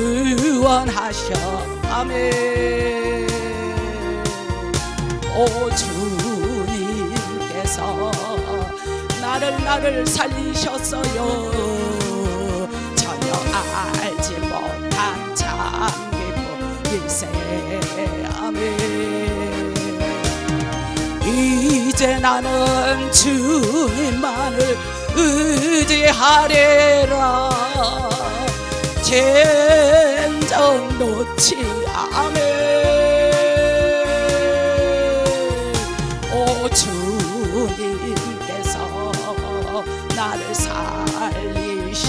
구원하셔. 아멘. 오 주님께서 나를 나를 살리셨어요. 전혀 알지 못한 참 기쁨 일세 아멘. 이제 나는 주님만을 의지하리라 젠장 놓지 아멘 오 주님께서 나를 살리셨네.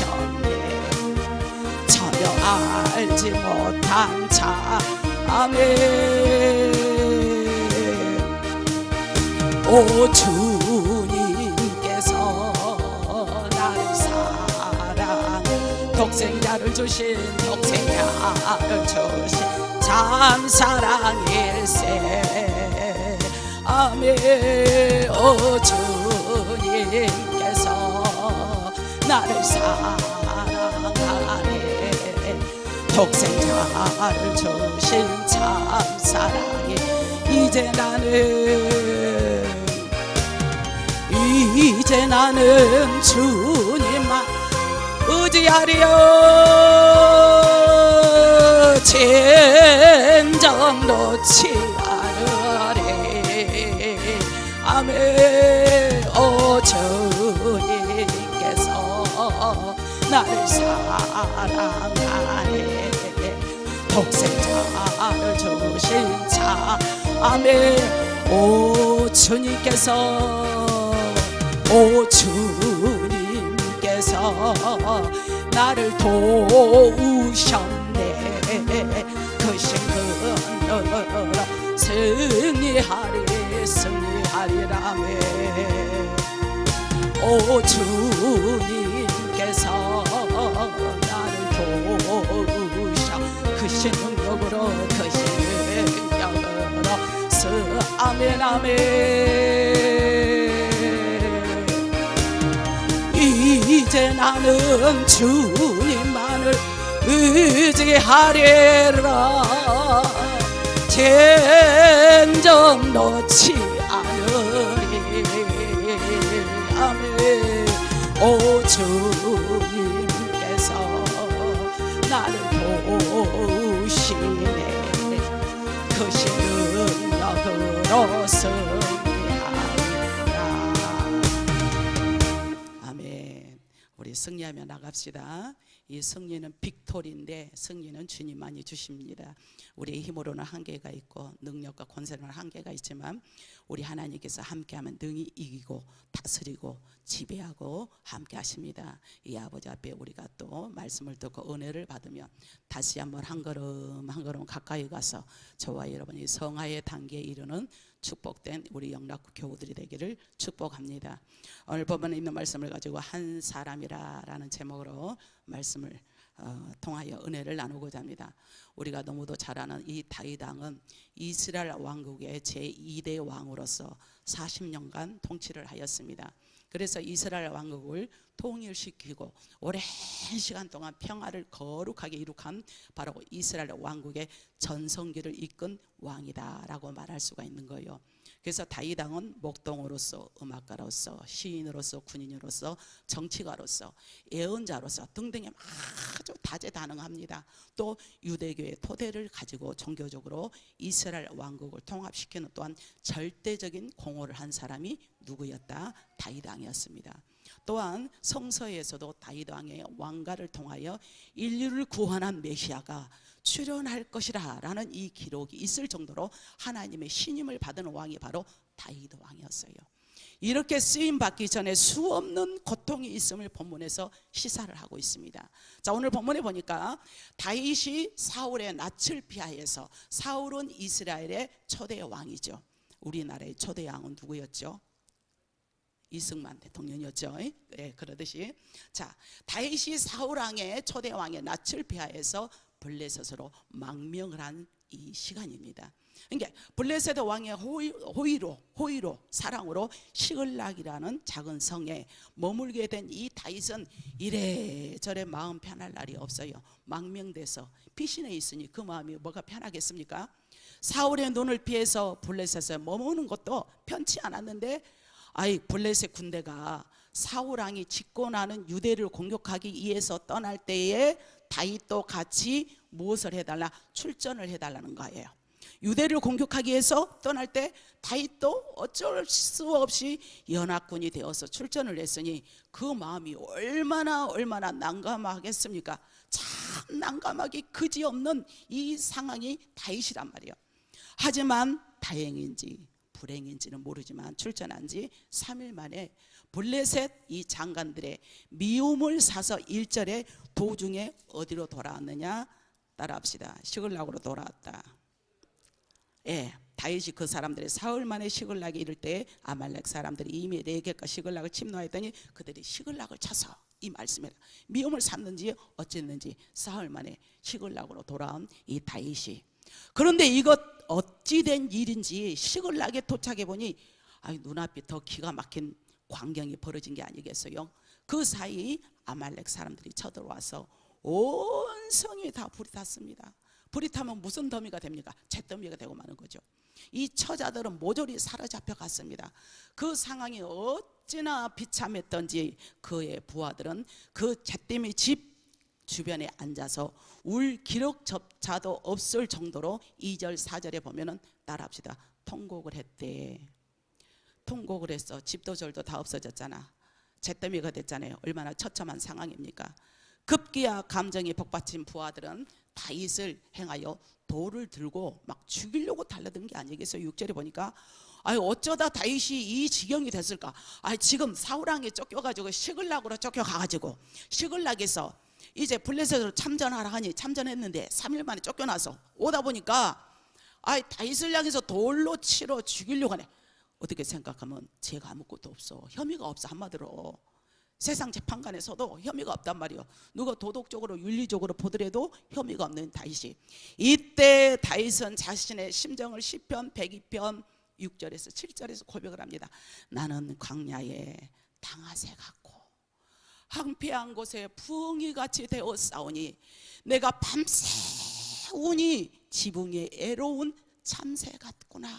전혀 알지 못한 자 아멘 오 주님 독생자를 주신 독생자를 주신 참 사랑일세. 아멘. 오 주님께서 나를 사랑하네. 독생자를 주신 참 사랑이 이제 나는 이제 나는 주님 만 의지하려 젠장 놓지 않으리. 아멘. 오 주님께서 나를 사랑하네. 독생자를 주신 자. 아멘. 오 주님께서. 오 주님께서 나를 도우셨네. 그 신근으로 승리하리 승리하리라며. 오 주님께서 나를 도우셔. 그 신 능력으로 그 신 능력으로. 스 아멘 아멘 이제 나는 주님만을 의지하리라. 젠정 놓지 않으리 아멘 오 주님께서 나를 도우시네. 그 신 능력으로 승 우리 승리하며 나갑시다. 이 승리는 빅토리인데 승리는 주님만이 주십니다. 우리의 힘으로는 한계가 있고 능력과 권세로는 한계가 있지만 우리 하나님께서 함께하면 능히 이기고 다스리고 지배하고 함께하십니다. 이 아버지 앞에 우리가 또 말씀을 듣고 은혜를 받으면 다시 한번 한 걸음 한 걸음 가까이 가서 저와 여러분이 성화의 단계에 이르는 축복된 우리 영락구 교우들이 되기를 축복합니다. 오늘 본문에 있는 말씀을 가지고 한 사람이라라는 제목으로 말씀을 어, 통하여 은혜를 나누고자 합니다. 우리가 너무도 잘 아는 이 다윗 왕은 이스라엘 왕국의 제 2대 왕으로서 40년간 통치를 하였습니다. 그래서 이스라엘 왕국을 통일시키고 오랜 시간 동안 평화를 거룩하게 이룩한 바로 이스라엘 왕국의 전성기를 이끈 왕이다라고 말할 수가 있는 거예요. 그래서 다윗 왕은 목동으로서 음악가로서 시인으로서 군인으로서 정치가로서 예언자로서 등등의 아주 다재다능합니다. 또 유대교의 토대를 가지고 종교적으로 이스라엘 왕국을 통합시키는 또한 절대적인 공헌을 한 사람이 누구였다? 다윗 왕이었습니다. 또한 성서에서도 다윗 왕의 왕가를 통하여 인류를 구원한 메시아가 출현할 것이라라는 이 기록이 있을 정도로 하나님의 신임을 받은 왕이 바로 다윗 왕이었어요. 이렇게 쓰임 받기 전에 수없는 고통이 있음을 본문에서 시사를 하고 있습니다. 자, 오늘 본문에 보니까 다윗이 사울의 낯을 피하여서 사울은 이스라엘의 초대 왕이죠. 우리나라의 초대 왕은 누구였죠? 이승만 대통령이었죠. 예, 그러듯이 자 다윗이 사울 왕의 초대 왕의 낯을 피하여서 블레셋으로 망명을 한 이 시간입니다. 그러니까 블레셋 왕의 호의, 호의로 호의로 사랑으로 시글락이라는 작은 성에 머물게 된 이 다윗은 이래저래 마음 편할 날이 없어요. 망명돼서 피신해 있으니 그 마음이 뭐가 편하겠습니까? 사울의 눈을 피해서 블레셋에 머무는 것도 편치 않았는데 아이 블레셋 군대가 사울 왕이 집권하는 유대를 공격하기 위해서 떠날 때에 다윗도 같이 무엇을 해달라 출전을 해달라는 거예요. 유대를 공격하기 위해서 떠날 때 다윗도 어쩔 수 없이 연합군이 되어서 출전을 했으니 그 마음이 얼마나 얼마나 난감하겠습니까? 참 난감하기 그지없는 이 상황이 다윗이란 말이에요. 하지만 다행인지 불행인지는 모르지만 출전한 지 3일 만에 블레셋 이 장관들의 미움을 사서 1절에 도중에 어디로 돌아왔느냐 따라합시다. 시글락으로 돌아왔다. 예, 다윗이 그 사람들의 사흘 만에 시글락에 이를 때 아말렉 사람들이 이미 네개가 시글락을 침노했더니 그들이 시글락을 쳐서 이 말씀에 미움을 샀는지 어쨌는지 사흘 만에 시글락으로 돌아온 이 다윗이 그런데 이것 어찌 된 일인지 시글락에 도착해 보니 아이 눈앞이 더 기가 막힌 광경이 벌어진 게 아니겠어요? 그 사이 아말렉 사람들이 쳐들어와서 온 성이 다 불이 탔습니다. 불이 타면 무슨 더미가 됩니까? 잿더미가 되고 마는 거죠. 이 처자들은 모조리 사로잡혀 갔습니다. 그 상황이 어찌나 비참했던지 그의 부하들은 그 잿더미 집 주변에 앉아서 울 기록조차도 없을 정도로 2절 4절에 보면은 따라합시다. 통곡을 했대. 통곡을 했어. 집도 절도 다 없어졌잖아. 잿더미가 됐잖아요. 얼마나 처참한 상황입니까? 급기야 감정이 복받친 부하들은 다윗을 행하여 돌을 들고 막 죽이려고 달려든 게 아니겠어요. 6절에 보니까 아유 어쩌다 다윗이 이 지경이 됐을까? 아 지금 사울왕에 쫓겨가지고 시글락으로 쫓겨가가지고 시글락에서 이제 블레셋으로 참전하라 하니 참전했는데 3일 만에 쫓겨나서 오다 보니까 아 다윗을 향해서 돌로 치러 죽이려고 하네. 어떻게 생각하면 제가 아무것도 없어. 혐의가 없어 한마디로. 세상 재판관에서도 혐의가 없단 말이요. 누가 도덕적으로 윤리적으로 보더라도 혐의가 없는 다윗이 이때 다윗은 자신의 심정을 시편 102편 6절에서 7절에서 고백을 합니다. 나는 광야에 당하새 같고 황폐한 곳에 부엉이 같이 되어 싸우니 내가 밤새 우니 지붕 에 애로운 참새 같구나.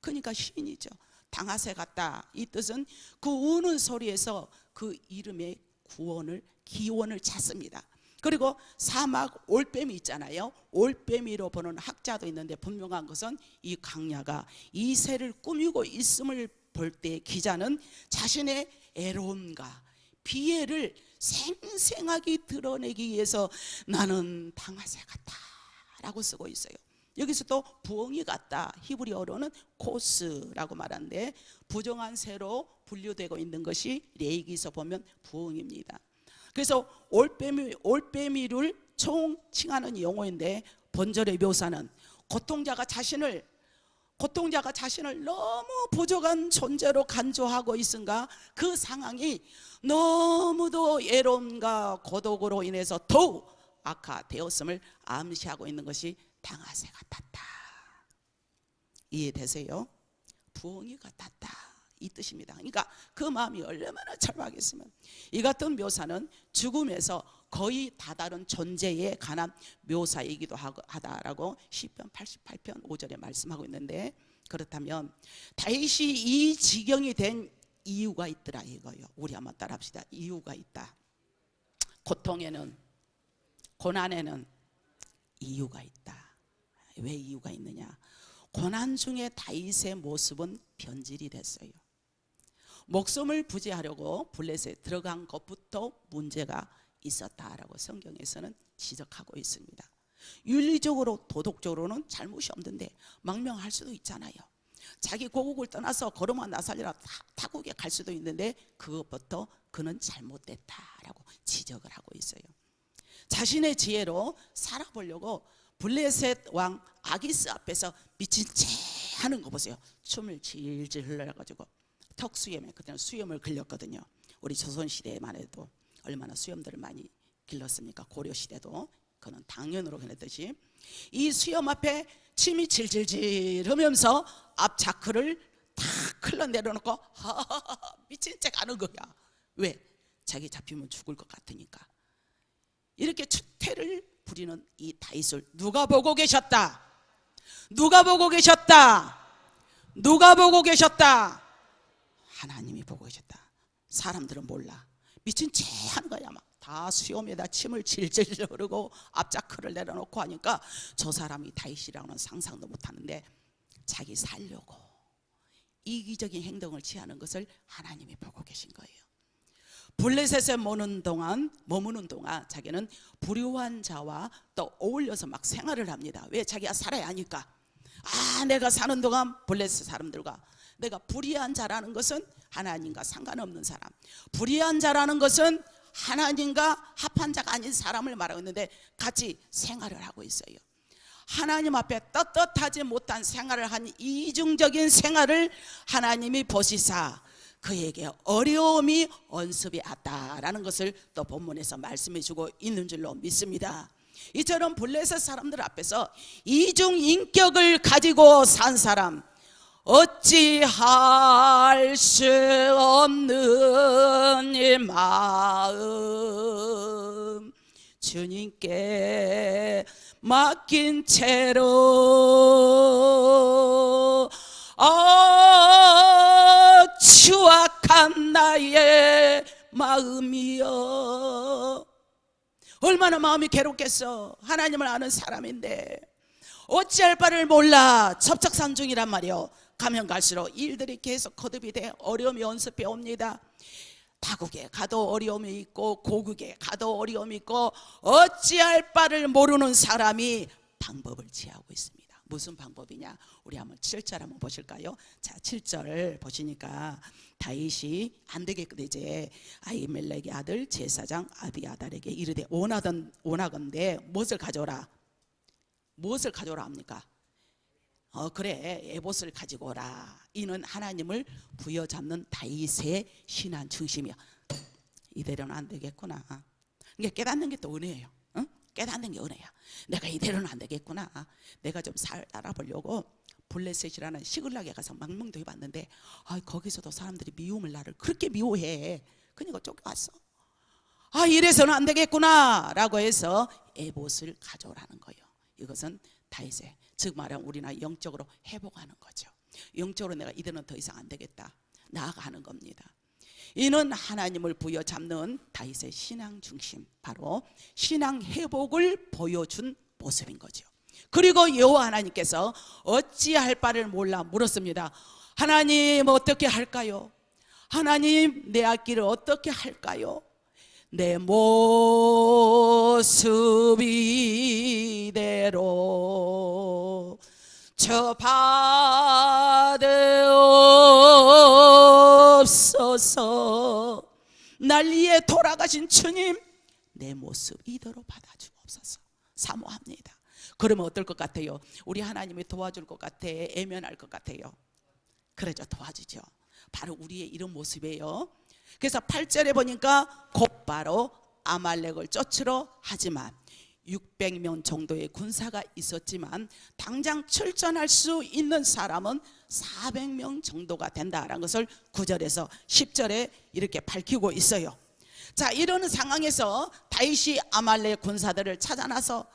그러니까 시인이죠. 당하새 같다. 이 뜻은 그 우는 소리에서 그 이름의 구원을 기원을 찾습니다. 그리고 사막 올빼미 있잖아요. 올빼미로 보는 학자도 있는데 분명한 것은 이 강야가 이 새를 꾸미고 있음을 볼 때 기자는 자신의 애로움과 비애를 생생하게 드러내기 위해서 나는 당하새 같다라고 쓰고 있어요. 여기서 또 부엉이 같다. 히브리어로는 코스라고 말하는데 부정한 새로 분류되고 있는 것이 레이기서 보면 부엉입니다. 그래서 올빼미 올빼미를 총칭하는 용어인데 본절의 묘사는 고통자가 자신을 고통자가 자신을 너무 부족한 존재로 간주하고 있은가 그 상황이 너무도 애로움과 고독으로 인해서 더욱 악화되었음을 암시하고 있는 것이 당하새 같았다. 이해되세요? 부엉이 같았다. 이 뜻입니다. 그러니까 그 마음이 얼마나 절박했으면 이 같은 묘사는 죽음에서 거의 다다른 존재에 관한 묘사이기도 하다라고 시편 88편 5절에 말씀하고 있는데 그렇다면 다윗이 이 지경이 된 이유가 있더라 이거요. 우리 한번 따라합시다. 이유가 있다. 고통에는 고난에는 이유가 있다. 왜 이유가 있느냐? 고난 중에 다윗의 모습은 변질이 됐어요. 목숨을 부지하려고 블레셋에 들어간 것부터 문제가 있었다라고 성경에서는 지적하고 있습니다. 윤리적으로 도덕적으로는 잘못이 없는데 망명할 수도 있잖아요. 자기 고국을 떠나서 걸음만 나살리라 타국에 갈 수도 있는데 그것부터 그는 잘못됐다라고 지적을 하고 있어요. 자신의 지혜로 살아보려고 블레셋 왕 아기스 앞에서 미친 채 하는 거 보세요. 춤을 질질 흘려가지고 턱수염에 그때는 수염을 길렀거든요. 우리 조선 시대에만 해도 얼마나 수염들을 많이 길렀습니까? 고려 시대도 그는 당연으로 해냈듯이 이 수염 앞에 침이 질질질 하면서 앞 자크를 다 흘러 내려놓고 미친 척 하는 거야. 왜? 자기 잡히면 죽을 것 같으니까. 이렇게 추태를 부리는 이 다윗을 누가 보고 계셨다? 누가 보고 계셨다? 누가 보고 계셨다? 하나님이 보고 계셨다. 사람들은 몰라. 미친 채 하는 거야 막. 다 수염에다 침을 질질 흐르고 앞자크를 내려놓고 하니까 저 사람이 다윗이라고는 상상도 못하는데 자기 살려고 이기적인 행동을 취하는 것을 하나님이 보고 계신 거예요. 블레셋에 머무는 동안 머무는 동안 자기는 불효한 자와 또 어울려서 막 생활을 합니다. 왜 자기가 살아야 하니까. 아, 내가 사는 동안 블레셋 사람들과 내가 불의한 자라는 것은 하나님과 상관없는 사람. 불의한 자라는 것은 하나님과 합한 자가 아닌 사람을 말하고 있는데 같이 생활을 하고 있어요. 하나님 앞에 떳떳하지 못한 생활을 한 이중적인 생활을 하나님이 보시사 그에게 어려움이 언습이 왔다라는 것을 또 본문에서 말씀해 주고 있는 줄로 믿습니다. 이처럼 블레셋 사람들 앞에서 이중 인격을 가지고 산 사람 어찌할 수 없는 이 마음. 주님께 맡긴 채로 아 추악한 나의 마음이여. 얼마나 마음이 괴롭겠어. 하나님을 아는 사람인데. 어찌할 바를 몰라. 첩척산 중이란 말이요 가면 갈수록 일들이 계속 거듭이 돼 어려움이 연습해 옵니다. 다국에 가도 어려움이 있고 고국에 가도 어려움이 있고 어찌할 바를 모르는 사람이 방법을 취하고 있습니다. 무슨 방법이냐? 우리 한번 7절 한번 보실까요? 자 7절 보시니까 다윗이 안 되겠거든 이제. 아이멜렉의 아들 제사장 아비아달에게 이르되 원하던 원하건대 무엇을 가져오라? 무엇을 가져오라 합니까? 어 그래 에봇을 가지고 오라. 이는 하나님을 부여잡는 다윗의 신한 중심이야. 이대로는 안 되겠구나. 이게 깨닫는 게 또 은혜예요. 응? 깨닫는 게 은혜야. 내가 이대로는 안 되겠구나. 내가 좀살 따라보려고 블레셋이라는 시글락에 가서 망명도 해봤는데 아 거기서도 사람들이 미움을 나를 그렇게 미워해. 그러니까 쫓겨왔어. 아 이래서는 안 되겠구나 라고 해서 에봇을 가져오라는 거예요. 이것은 다윗의 즉 말하면 우리나 영적으로 회복하는 거죠. 영적으로 내가 이대는 더 이상 안 되겠다. 나아가는 겁니다. 이는 하나님을 부여잡는 다윗의 신앙 중심 바로 신앙 회복을 보여준 모습인 거죠. 그리고 여호와 하나님께서 어찌할 바를 몰라 물었습니다. 하나님 어떻게 할까요? 하나님 내 앞길을 어떻게 할까요? 내 모습 이대로 저 바대 없어서 날 위해 돌아가신 주님 내 모습 이대로 받아주옵소서. 사모합니다. 그러면 어떨 것 같아요? 우리 하나님이 도와줄 것 같아 애면할 것 같아요? 그러죠 도와주죠. 바로 우리의 이런 모습이에요 그래서 8절에 보니까 곧바로 아말렉을 쫓으러 하지만 600명 정도의 군사가 있었지만 당장 출전할 수 있는 사람은 400명 정도가 된다라는 것을 9절에서 10절에 이렇게 밝히고 있어요. 자, 이러는 상황에서 다윗이 아말렉 군사들을 찾아나서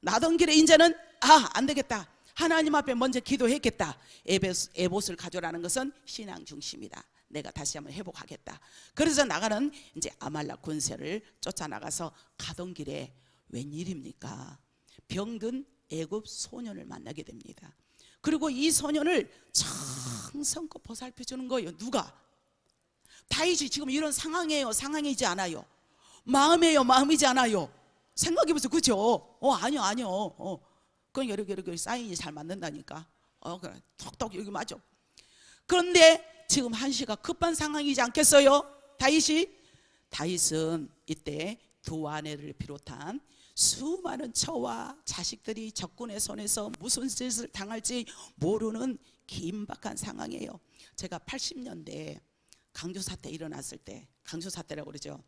나던 길에 이제는 아, 안 되겠다. 하나님 앞에 먼저 기도했겠다. 에베스- 에봇을 가져라는 것은 신앙 중심이다. 내가 다시 한번 회복하겠다. 그래서 나가는 이제 아말렉 군세를 쫓아나가서 가던 길에 웬일입니까? 병든 애굽 소년을 만나게 됩니다. 그리고 이 소년을 정성껏 보살펴 주는 거예요. 누가? 다윗이 지금 이런 상황이에요. 상황이지 않아요. 마음이에요. 마음이지 않아요. 생각해 보세요. 그죠? 어, 아니요, 아니요. 어. 그건 여러 개로 사인이 잘 맞는다니까. 어, 그래. 톡톡 여기 맞아. 그런데 지금 한시가 급한 상황이지 않겠어요? 다윗이 다윗은 이때 두 아내를 비롯한 수많은 처와 자식들이 적군의 손에서 무슨 짓을 당할지 모르는 긴박한 상황이에요. 제가 80년대 강조 사태 일어났을 때 강조 사태라고 그러죠.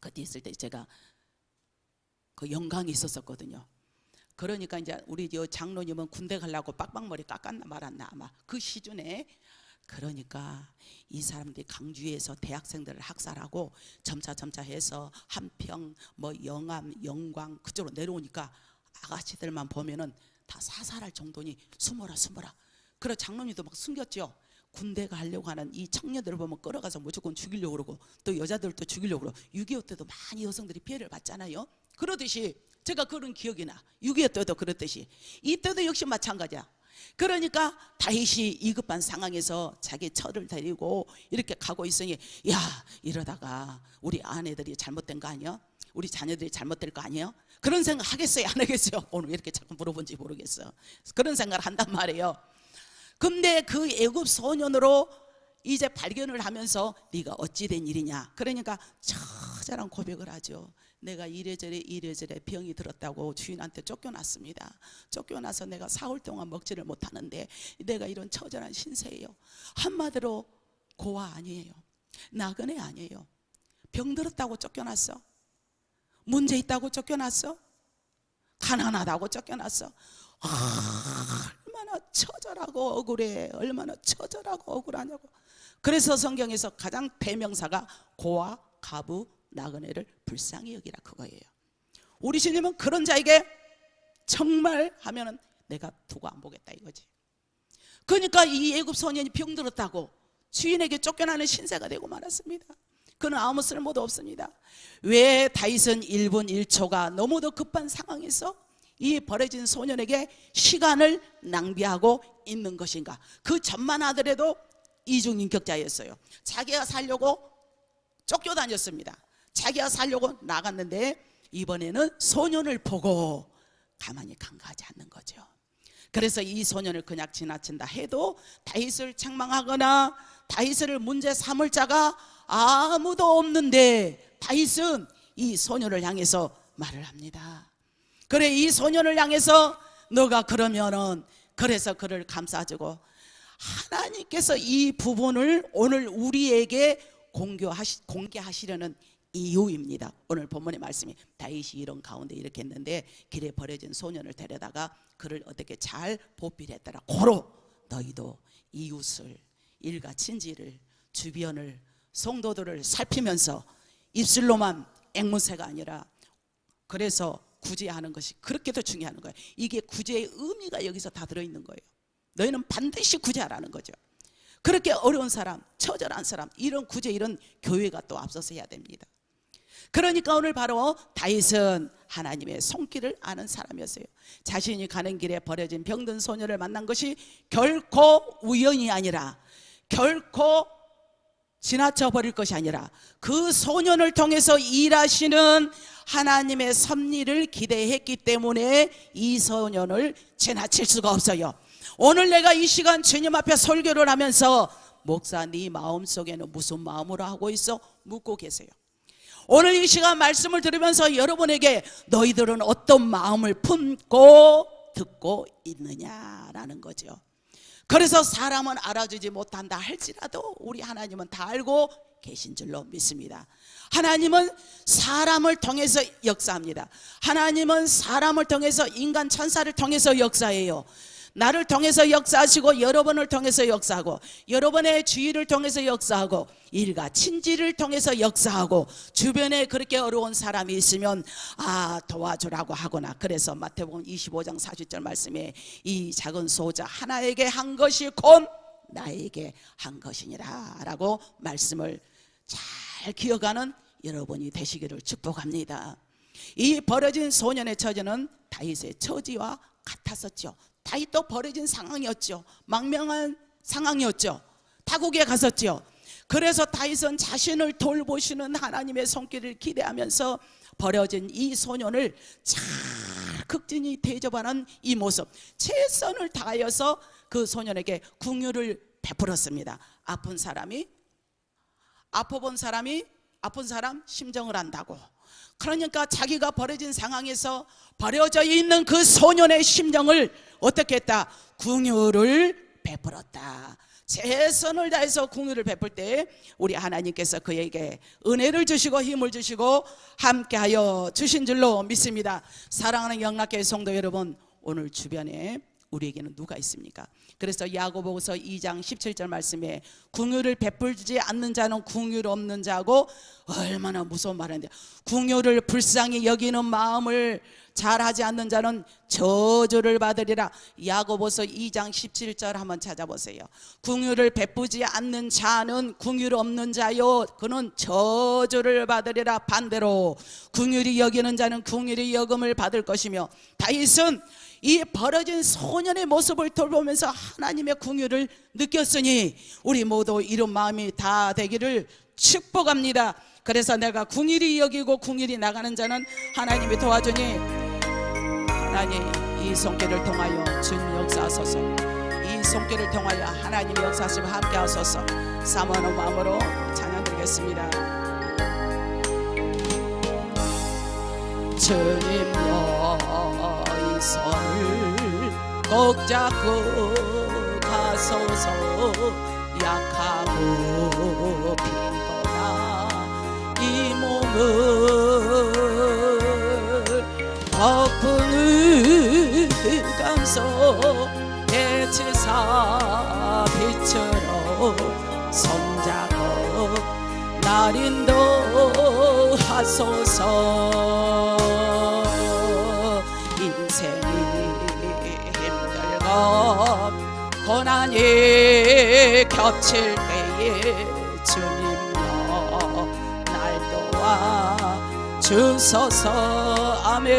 그때 있을 때 제가 그 영광이 있었었거든요. 그러니까 이제 우리 여 장로님은 군대 가려고 빡빡머리 깎았나 말았나 아마 그 시즌에 그러니까 이 사람들이 강주에서 대학생들을 학살하고 점차 점차 해서 한평 뭐 영암 영광 그쪽으로 내려오니까 아가씨들만 보면은 다 사살할 정도니 숨어라 숨어라 그래 장로님도 막 숨겼죠 군대 가려고 하는 이 청년들을 보면 끌어가서 무조건 죽이려고 그러고 또 여자들도 죽이려고 그러고 6.25 때도 많이 여성들이 피해를 봤잖아요 그러듯이 제가 그런 기억이 나. 6.25 때도 그렇듯이 이때도 역시 마찬가지야. 그러니까 다윗이 이급한 상황에서 자기 처를 데리고 이렇게 가고 있으니 야 이러다가 우리 아내들이 잘못된 거 아니야? 우리 자녀들이 잘못될 거 아니에요? 그런 생각 하겠어요? 안 하겠어요? 오늘 왜 이렇게 자꾸 물어본지 모르겠어. 그런 생각을 한단 말이에요. 근데 그 애굽 소년으로 이제 발견을 하면서 네가 어찌 된 일이냐? 그러니까 처절한 고백을 하죠. 내가 이래저래 이래저래 병이 들었다고 주인한테 쫓겨났습니다. 쫓겨나서 내가 사흘 동안 먹지를 못하는데 내가 이런 처절한 신세예요. 한마디로 고아 아니에요. 나그네 아니에요. 병 들었다고 쫓겨났어. 문제 있다고 쫓겨났어. 가난하다고 쫓겨났어. 얼마나 처절하고 억울해. 얼마나 처절하고 억울하냐고. 그래서 성경에서 가장 대명사가 고아, 가부, 나그네를 불쌍히 여기라 그거예요. 우리 주님은 그런 자에게 정말 하면은 내가 두고 안 보겠다 이거지. 그러니까 이 애굽 소년이 병들었다고 주인에게 쫓겨나는 신세가 되고 말았습니다. 그는 아무 쓸모도 없습니다. 왜 다윗은 1분 1초가 너무도 급한 상황에서 이 버려진 소년에게 시간을 낭비하고 있는 것인가? 그 전만 하더라도 이중인격자였어요. 자기가 살려고 쫓겨다녔습니다. 자기가 살려고 나갔는데 이번에는 소년을 보고 가만히 간과하지 않는 거죠. 그래서 이 소년을 그냥 지나친다 해도 다윗을 책망하거나 다윗을 문제 삼을 자가 아무도 없는데 다윗은 이 소년을 향해서 말을 합니다. 그래 이 소년을 향해서 너가 그러면은 그래서 그를 감싸주고 하나님께서 이 부분을 오늘 우리에게 공개하시, 공개하시려는 이유입니다. 오늘 본문의 말씀이 다윗이 이런 가운데 이렇게 했는데 길에 버려진 소년을 데려다가 그를 어떻게 잘 보필했더라. 고로 너희도 이웃을 일가 친지를 주변을 성도들을 살피면서 입술로만 앵무새가 아니라 그래서 구제하는 것이 그렇게도 중요한 거예요. 이게 구제의 의미가 여기서 다 들어있는 거예요. 너희는 반드시 구제하라는 거죠. 그렇게 어려운 사람, 처절한 사람, 이런 구제, 이런 교회가 또 앞서서 해야 됩니다. 그러니까 오늘 바로 다윗은 하나님의 손길을 아는 사람이었어요. 자신이 가는 길에 버려진 병든 소녀를 만난 것이 결코 우연이 아니라 결코 지나쳐 버릴 것이 아니라 그 소년을 통해서 일하시는 하나님의 섭리를 기대했기 때문에 이 소년을 지나칠 수가 없어요. 오늘 내가 이 시간 주님 앞에 설교를 하면서 목사 네 마음속에는 무슨 마음으로 하고 있어? 묻고 계세요. 오늘 이 시간 말씀을 들으면서 여러분에게 너희들은 어떤 마음을 품고 듣고 있느냐라는 거죠. 그래서 사람은 알아주지 못한다 할지라도 우리 하나님은 다 알고 계신 줄로 믿습니다. 하나님은 사람을 통해서 역사합니다. 하나님은 사람을 통해서 인간 천사를 통해서 역사해요. 나를 통해서 역사하시고 여러분을 통해서 역사하고 여러분의 주의를 통해서 역사하고 일가 친지를 통해서 역사하고 주변에 그렇게 어려운 사람이 있으면 아 도와주라고 하거나 그래서 마태복음 25장 40절 말씀에 이 작은 소자 하나에게 한 것이 곧 나에게 한 것이니라라고 말씀을 잘 기억하는 여러분이 되시기를 축복합니다. 이 버려진 소년의 처지는 다윗의 처지와 같았었죠. 다윗도 버려진 상황이었죠. 망명한 상황이었죠. 타국에 갔었죠. 그래서 다윗은 자신을 돌보시는 하나님의 손길을 기대하면서 버려진 이 소년을 잘 극진히 대접하는 이 모습, 최선을 다하여서 그 소년에게 궁유를 베풀었습니다. 아픈 사람이 아파본 사람이 아픈 사람 심정을 안다고. 그러니까 자기가 버려진 상황에서 버려져 있는 그 소년의 심정을 어떻게 했다? 궁유를 베풀었다. 최선을 다해서 궁유를 베풀 때 우리 하나님께서 그에게 은혜를 주시고 힘을 주시고 함께하여 주신 줄로 믿습니다. 사랑하는 영락교회 성도 여러분, 오늘 주변에 우리에게는 누가 있습니까? 그래서 야고보서 2장 17절 말씀에 궁유를 베풀지 않는 자는 궁유를 없는 자고 얼마나 무서운 말인데 궁유를 불쌍히 여기는 마음을 잘하지 않는 자는 저주를 받으리라. 야고보서 2장 17절 한번 찾아보세요. 궁유를 베푸지 않는 자는 궁유를 없는 자요. 그는 저주를 받으리라. 반대로 궁유리 여기는 자는 궁유리 여금을 받을 것이며 다윗은 이 벌어진 소년의 모습을 돌보면서 하나님의 궁유를 느꼈으니 우리 모두 이런 마음이 다 되기를 축복합니다. 그래서 내가 궁일이 여기고 궁일이 나가는 자는 하나님이 도와주니 하나님 이 손길을 통하여 주님 역사하소서. 이 손길을 통하여 하나님 역사하시고 함께 하소서. 사모하는 마음으로 찬양 드리겠습니다. 주님 너희 손을 꼭 잡고 가소서. 약하고 피곤한 이 몸을 덕분을 감소 대치사 빛으로 손잡고 날 인도 하소서 힘들고 고난이 겹칠 때에 주님여 날 도와 주소서. 아멘.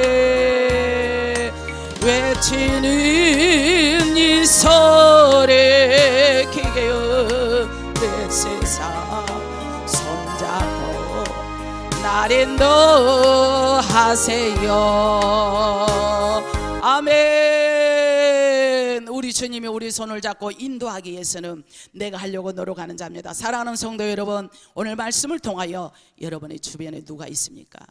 외치는 이 소리 기계의 내 세상 손잡고 날 인도하세요. 아멘 주님이 우리 손을 잡고 인도하기 위해서는 내가 하려고 노력하는 자입니다 사랑하는 성도 여러분 오늘 말씀을 통하여 여러분의 주변에 누가 있습니까?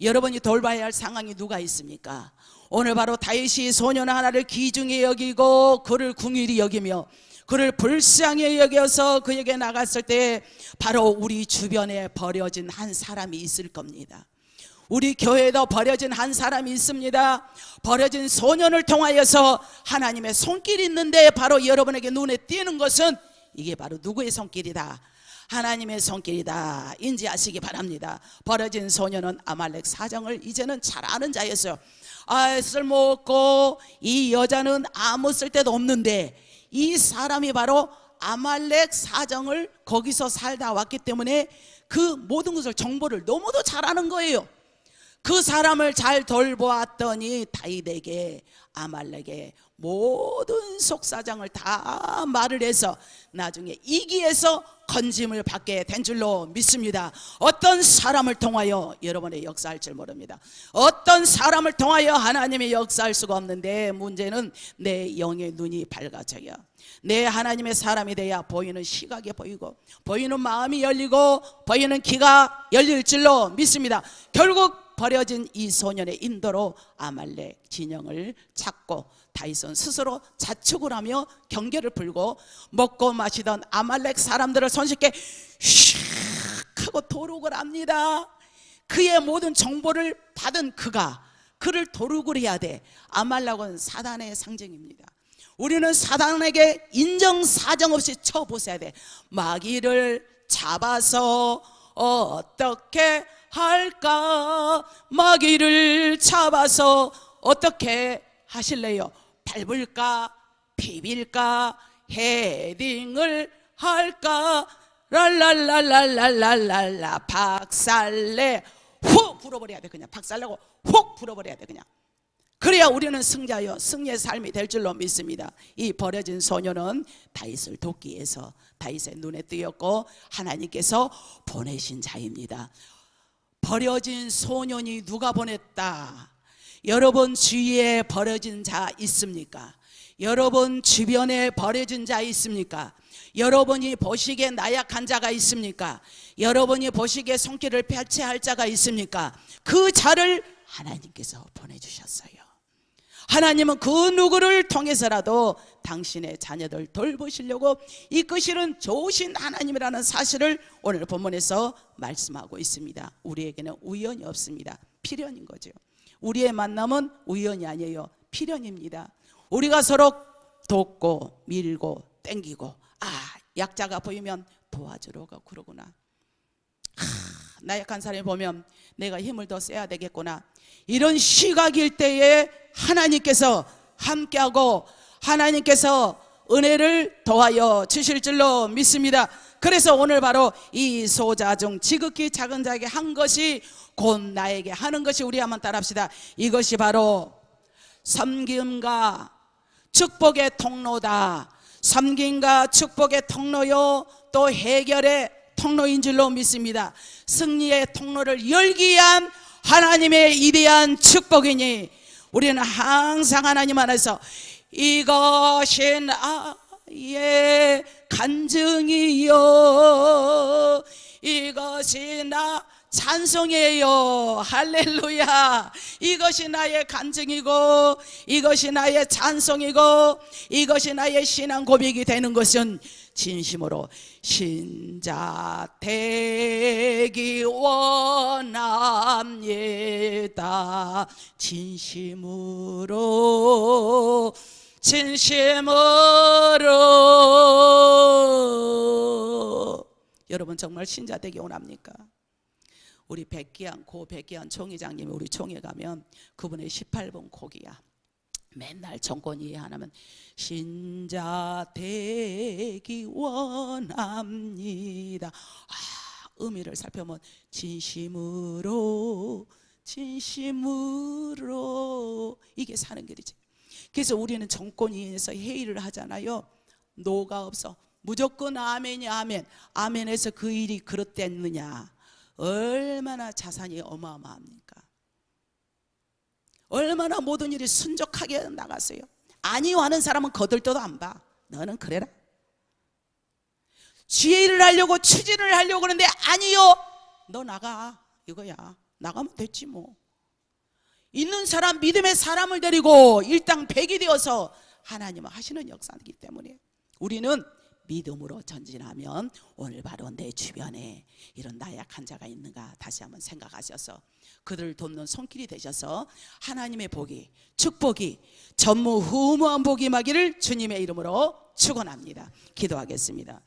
여러분이 돌봐야 할 상황이 누가 있습니까? 오늘 바로 다윗이 소년 하나를 귀중히 여기고 그를 궁일이 여기며 그를 불쌍히 여겨서 그에게 나갔을 때 바로 우리 주변에 버려진 한 사람이 있을 겁니다. 우리 교회에도 버려진 한 사람이 있습니다. 버려진 소년을 통하여서 하나님의 손길이 있는데 바로 여러분에게 눈에 띄는 것은 이게 바로 누구의 손길이다. 하나님의 손길이다. 인지하시기 바랍니다. 버려진 소년은 아말렉 사정을 이제는 잘 아는 자였어요. 아, 쓸모없고 이 여자는 아무 쓸데도 없는데 이 사람이 바로 아말렉 사정을 거기서 살다 왔기 때문에 그 모든 것을 정보를 너무도 잘 아는 거예요. 그 사람을 잘 돌보았더니 다윗에게 아말렉의 모든 속사정을 다 말을 해서 나중에 이기에서 건짐을 받게 된 줄로 믿습니다. 어떤 사람을 통하여 여러분의 역사할 줄 모릅니다. 어떤 사람을 통하여 하나님의 역사할 수가 없는데 문제는 내 영의 눈이 밝아져요. 내 하나님의 사람이 돼야 보이는 시각이 보이고 보이는 마음이 열리고 보이는 귀가 열릴 줄로 믿습니다. 결국 버려진 이 소년의 인도로 아말렉 진영을 찾고 다윗은 스스로 자축을 하며 경계를 풀고 먹고 마시던 아말렉 사람들을 손쉽게 슉 하고 도륙을 합니다. 그의 모든 정보를 받은 그가 그를 도륙을 해야 돼. 아말렉은 사단의 상징입니다. 우리는 사단에게 인정 사정 없이 쳐보셔야 돼. 마귀를 잡아서 어떻게 할까? 마귀를 잡아서 어떻게 하실래요? 밟을까? 비빌까? 헤딩을 할까? 랄랄랄랄랄랄랄라 박살내 훅 불어버려야 돼 그냥 박살내고 훅 불어버려야 돼 그냥 그래야 우리는 승자여 승리의 삶이 될 줄로 믿습니다. 이 버려진 소녀는 다윗을 돕기 위해서 다윗의 눈에 띄었고 하나님께서 보내신 자입니다. 버려진 소년이 누가 보냈다? 여러분 주위에 버려진 자 있습니까? 여러분 주변에 버려진 자 있습니까? 여러분이 보시기에 나약한 자가 있습니까? 여러분이 보시기에 손길을 펼쳐야 할 자가 있습니까? 그 자를 하나님께서 보내주셨어요. 하나님은 그 누구를 통해서라도 당신의 자녀들 돌보시려고 이끄시는 좋으신 하나님이라는 사실을 오늘 본문에서 말씀하고 있습니다. 우리에게는 우연이 없습니다. 필연인 거죠. 우리의 만남은 우연이 아니에요. 필연입니다. 우리가 서로 돕고 밀고 땡기고 아 약자가 보이면 도와주러 가고 그러구나. 아, 나약한 사람이 보면 내가 힘을 더 써야 되겠구나. 이런 시각일 때에 하나님께서 함께하고 하나님께서 은혜를 더하여 주실 줄로 믿습니다. 그래서 오늘 바로 이 소자 중 지극히 작은 자에게 한 것이 곧 나에게 하는 것이 우리 한번 따라합시다. 이것이 바로 섬김과 축복의 통로다. 섬김과 축복의 통로요, 또 해결의 통로인 줄로 믿습니다. 승리의 통로를 열기 위한 하나님의 이대한 축복이니 우리는 항상 하나님 안에서 이것이 나의 간증이요. 이것이 나 찬송이에요. 할렐루야. 이것이 나의 간증이고 이것이 나의 찬송이고 이것이 나의 신앙 고백이 되는 것은 진심으로 신자 되기 원합니다 진심으로 진심으로 여러분 정말 신자 되기 원합니까? 우리 백기환 고 백기환 총회장님이 우리 총회 가면 그분의 18번 곡이야. 맨날 정권이 하나면 신자 되기 원합니다. 아, 의미를 살펴보면 진심으로 진심으로 이게 사는 길이지. 그래서 우리는 정권위에서 회의를 하잖아요. 노가 없어. 무조건 아멘이 아멘. 아멘에서 그 일이 그릇됐느냐. 얼마나 자산이 어마어마합니까? 얼마나 모든 일이 순적하게 나갔어요. 아니요 하는 사람은 거들떠도 안 봐. 너는 그래라. 지혜를 하려고 추진을 하려고 그러는데 아니요. 너 나가. 이거야. 나가면 됐지 뭐. 있는 사람 믿음의 사람을 데리고 일당 백이 되어서 하나님은 하시는 역사이기 때문에 우리는 믿음으로 전진하면 오늘 바로 내 주변에 이런 나약한 자가 있는가 다시 한번 생각하셔서 그들을 돕는 손길이 되셔서 하나님의 복이 축복이 전무후무한 복이 임하기를 주님의 이름으로 축원합니다. 기도하겠습니다.